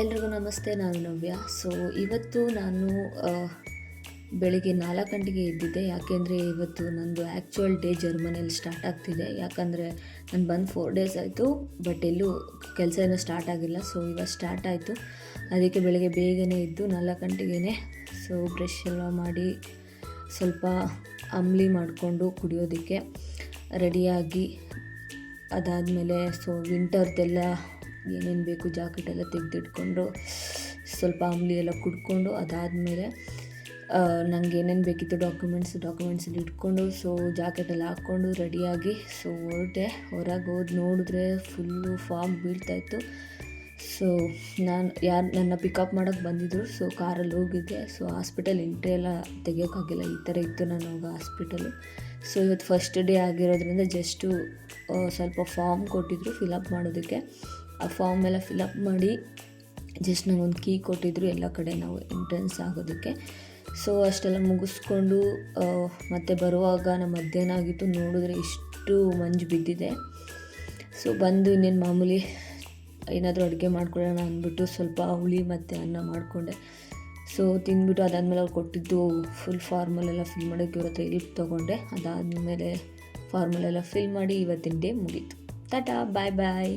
ಎಲ್ರಿಗೂ ನಮಸ್ತೆ, ನಾನು ನವ್ಯ. ಸೊ ಇವತ್ತು ನಾನು ಬೆಳಿಗ್ಗೆ ನಾಲ್ಕು ಗಂಟೆಗೆ ಎದ್ದಿದ್ದೆ. ಯಾಕೆಂದರೆ ಇವತ್ತು ನಂದು ಆ್ಯಕ್ಚುಯಲ್ ಡೇ ಜರ್ಮನಿಯಲ್ಲಿ ಸ್ಟಾರ್ಟ್ ಆಗ್ತಿದೆ. ಯಾಕಂದರೆ ನಾನು ಬಂದು ಫೋರ್ ಡೇಸ್ ಆಯಿತು ಬಟ್ ಎಲ್ಲೂ ಕೆಲಸ ಏನೂ ಸ್ಟಾರ್ಟ್ ಆಗಿಲ್ಲ. ಸೊ ಇವಾಗ ಸ್ಟಾರ್ಟ್ ಆಯಿತು. ಅದಕ್ಕೆ ಬೆಳಿಗ್ಗೆ ಬೇಗನೆ ಇದ್ದು ನಾಲ್ಕು ಗಂಟೆಗೇ ಸೊ ಬ್ರಷ್ ಎಲ್ಲ ಮಾಡಿ ಸ್ವಲ್ಪ ಅಂಬ್ಲಿ ಮಾಡಿಕೊಂಡು ಕುಡಿಯೋದಕ್ಕೆ ರೆಡಿಯಾಗಿ ಅದಾದಮೇಲೆ ಸೊ ವಿಂಟರ್ದೆಲ್ಲ ಏನೇನು ಬೇಕು ಜಾಕೆಟ್ ಎಲ್ಲ ತೆಗೆದಿಟ್ಕೊಂಡು ಸ್ವಲ್ಪ ಅಂಬಲಿ ಎಲ್ಲ ಕುಡ್ಕೊಂಡು ಅದಾದಮೇಲೆ ನನಗೆ ಏನೇನು ಬೇಕಿತ್ತು ಡಾಕ್ಯುಮೆಂಟ್ಸ್ ಡಾಕ್ಯುಮೆಂಟ್ಸ್ ಎಲ್ಲ ಇಟ್ಕೊಂಡು ಸೊ ಜಾಕೆಟ್ ಎಲ್ಲ ಹಾಕ್ಕೊಂಡು ರೆಡಿಯಾಗಿ ಸೊ ಹೊರಟೆ, ಹೊರಗೆ ಹೋದ್ ನೋಡಿದ್ರೆ ಫುಲ್ಲು ಫಾಗ್ ಬೀಳ್ತಾಯಿತ್ತು ಸೊ ನಾನು ಯಾರು, ನನ್ನ ಪಿಕಪ್ ಮಾಡೋಕ್ಕೆ ಬಂದಿದ್ದರು ಸೊ ಕಾರಲ್ಲಿ ಹೋಗಿದ್ದೆ. ಸೊ ಹಾಸ್ಪಿಟಲ್ ಎಂಟ್ರಿ ಎಲ್ಲ ತೆಗಿಯೋಕ್ಕಾಗಿಲ್ಲ ಈ ಥರ ಇತ್ತು ನಾನು ಆಗ ಹಾಸ್ಪಿಟಲು ಸೊ ಇವತ್ತು ಫಸ್ಟ್ ಡೇ ಆಗಿರೋದ್ರಿಂದ ಜಸ್ಟು ಸ್ವಲ್ಪ ಫಾರ್ಮ್ ಕೊಟ್ಟಿದ್ದರು ಫಿಲಪ್ ಮಾಡೋದಕ್ಕೆ. ಆ ಫಾರ್ಮ್ ಎಲ್ಲ ಫಿಲಪ್ ಮಾಡಿ ಜಸ್ಟ್ ನಂಗೊಂದು ಕೀ ಕೊಟ್ಟಿದ್ರು, ಎಲ್ಲ ಕಡೆ ನಾವು ಎಂಟ್ರೆನ್ಸ್ ಆಗೋದಕ್ಕೆ. ಸೊ ಅಷ್ಟೆಲ್ಲ ಮುಗಿಸ್ಕೊಂಡು ಮತ್ತೆ ಬರುವಾಗ ನಮ್ಮ ಮಧ್ಯಾಹ್ನ ಆಗಿತ್ತು, ನೋಡಿದ್ರೆ ಇಷ್ಟು ಮಂಜು ಬಿದ್ದಿದೆ. ಸೊ ಬಂದು ಇನ್ನೇನು ಮಾಮೂಲಿ ಏನಾದರೂ ಅಡುಗೆ ಮಾಡ್ಕೊಳ್ಳೋಣ ಅಂದ್ಬಿಟ್ಟು ಸ್ವಲ್ಪ ಹುಳಿ ಮತ್ತು ಅನ್ನ ಮಾಡಿಕೊಂಡೆ. ಸೊ ತಿಂದ್ಬಿಟ್ಟು ಅದಾದಮೇಲೆ ಅವ್ರು ಕೊಟ್ಟಿದ್ದು ಫುಲ್ ಫಾರ್ಮಲೆಲ್ಲ ಫಿಲ್ ಮಾಡೋಕ್ಕೆ ಇವ್ರ ಹತ್ರ ಹೆಲ್ಪ್ ತೊಗೊಂಡೆ. ಅದಾದಮೇಲೆ ಫಾರ್ಮಲೆಲ್ಲ ಫಿಲ್ ಮಾಡಿ ಇವತ್ತಿನ ಡೇ ಮುಗೀತು. ಟಾಟಾ ಬಾಯ್ ಬಾಯ್